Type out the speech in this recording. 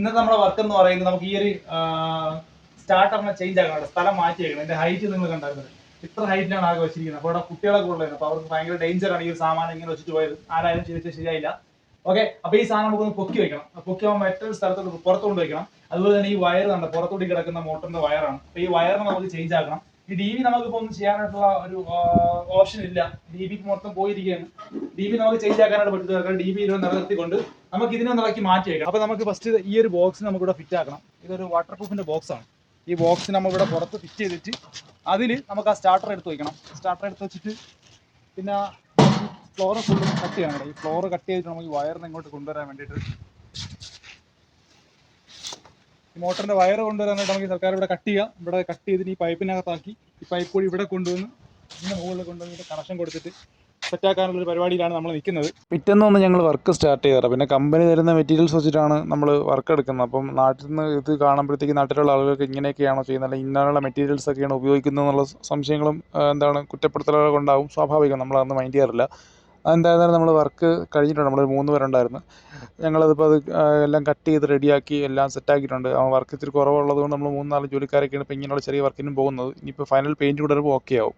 ഇന്നത്തെ നമ്മുടെ വർക്ക് എന്ന് പറയുന്നത് നമുക്ക് ഈ ഒരു സ്റ്റാർട്ടറിനെ ചേഞ്ച് ആക്കണം സ്ഥലം മാറ്റി വെക്കണം. ഇതിന്റെ ഹൈറ്റ് നിങ്ങൾ കണ്ടായിരുന്നത് ഇത്ര ഹൈറ്റിലാണ് ആകെ വെച്ചിരിക്കുന്നത്. അപ്പോൾ ഇവിടെ കുട്ടികളൊക്കെ ഉള്ളത് അപ്പോൾ അവർക്ക് ഭയങ്കര ഡേഞ്ചർ ആണ് ഈ സാധനം ഇങ്ങനെ വെച്ചിട്ട് പോയത്. ആരായാലും ചെയ്ത് ശരിയായില്ല. ഓക്കെ അപ്പൊ ഈ സാധനം നമുക്കൊന്ന് പൊക്കി വെക്കണം. പൊക്കി ആകുമ്പോൾ മറ്റൊരു സ്ഥലത്തോട്ട് പുറത്തോട്ട് വെക്കണം. അതുപോലെ തന്നെ ഈ വയർ കണ്ട? പുറത്തോട്ട് കിടക്കുന്ന മോട്ടറിന്റെ വയറാണ് അപ്പൊ ഈ വയറിനെ നമുക്ക് ചേഞ്ച് ആക്കണം. ഡി വി നമുക്കിപ്പോ ഒന്നും ചെയ്യാനായിട്ടുള്ള ഒരു ഓപ്ഷൻ ഇല്ല. ഡി ബി മൊത്തം പോയിരിക്കുകയാണ്. ഡി ബി നമുക്ക് ചേഞ്ച് ആക്കാനായിട്ട് പറ്റുന്നത് കാരണം ഡി ബി ഇരുപത് നിലനിർത്തിക്കൊണ്ട് നമുക്ക് ഇതിനെ നിലക്കി മാറ്റി വെക്കണം. അപ്പൊ നമുക്ക് ഫസ്റ്റ് ഈ ഒരു ബോക്സ് നമുക്ക് ഇവിടെ ഫിറ്റ് ആക്കണം. ഇതൊരു വാട്ടർ പ്രൂഫിന്റെ ബോക്സ് ആണ്. ഈ ബോക്സ് നമ്മൾ ഇവിടെ പുറത്ത് ഫിറ്റ് ചെയ്തിട്ട് അതിൽ നമുക്ക് ആ സ്റ്റാർട്ടർ എടുത്ത് വെക്കണം. സ്റ്റാർട്ടർ എടുത്ത് വെച്ചിട്ട് പിന്നെ ഫ്ലോർ ഫുള്ള് കട്ട് ചെയ്യണം. ഈ ഫ്ലോർ കട്ട് ചെയ്തിട്ട് നമുക്ക് വയറിനെ ഇങ്ങോട്ട് കൊണ്ടുവരാൻ വേണ്ടിയിട്ട് മോട്ടറിന്റെ വയർ കൊണ്ടുവരാനായിട്ട് നമുക്ക് സർക്കാർ ഇവിടെ കട്ട് ചെയ്യാം. ഇവിടെ കട്ട് ചെയ്തിട്ട് ഈ പൈപ്പിനകത്താക്കി ഈ പൈപ്പ് കൂടി ഇവിടെ കൊണ്ടുവന്ന് ഇതിന്റെ മുകളിൽ കൊണ്ടുവന്നിട്ട് കണക്ഷൻ കൊടുത്തിട്ട് സെറ്റാക്കാനുള്ള ഒരു പരിപാടിയിലാണ് നമ്മൾ നിൽക്കുന്നത്. പിറ്റേന്ന് ഞങ്ങൾ വർക്ക് സ്റ്റാർട്ട് ചെയ്തത്. പിന്നെ കമ്പനി തരുന്ന മെറ്റീരിയൽസ് വെച്ചിട്ടാണ് നമ്മൾ വർക്ക് എടുക്കുന്നത്. അപ്പം നാട്ടിൽ നിന്ന് ഇത് കാണുമ്പോഴത്തേക്ക് നാട്ടിലുള്ള ആളുകൾക്ക് ഇങ്ങനെയൊക്കെയാണോ ചെയ്യുന്നത്? അല്ലെങ്കിൽ ഇങ്ങനെയുള്ള മെറ്റീരിയൽസ് ഒക്കെയാണ് ഉപയോഗിക്കുന്നത് എന്നുള്ള സംശയങ്ങളും എന്താണ് കുറ്റപ്പെടുത്തലുകളൊക്കെ ഉണ്ടാവും. സ്വാഭാവികം നമ്മൾ മൈൻഡ് ചെയ്യാറില്ല. അതെന്തായാലും നമ്മൾ വർക്ക് കഴിഞ്ഞിട്ടുണ്ട്. നമ്മൾ മൂന്ന് പേരുണ്ടായിരുന്നു. ഞങ്ങളതിപ്പോൾ അത് എല്ലാം കട്ട് ചെയ്ത് റെഡിയാക്കി എല്ലാം സെറ്റാക്കിയിട്ടുണ്ട് ആ വർക്ക് ഇത്തിരി കുറവുള്ളത് കൊണ്ട് നമ്മൾ മൂന്ന് നാല് ജോലിക്കാരൊക്കെയാണ് ഇപ്പോൾ ഇങ്ങനെയുള്ള ചെറിയ വർക്കിനും പോകുന്നത്. ഇനിയിപ്പോൾ ഫൈനൽ പെയിന്റ് കൂടെ വരുമ്പോൾ ഓക്കെ ആവും.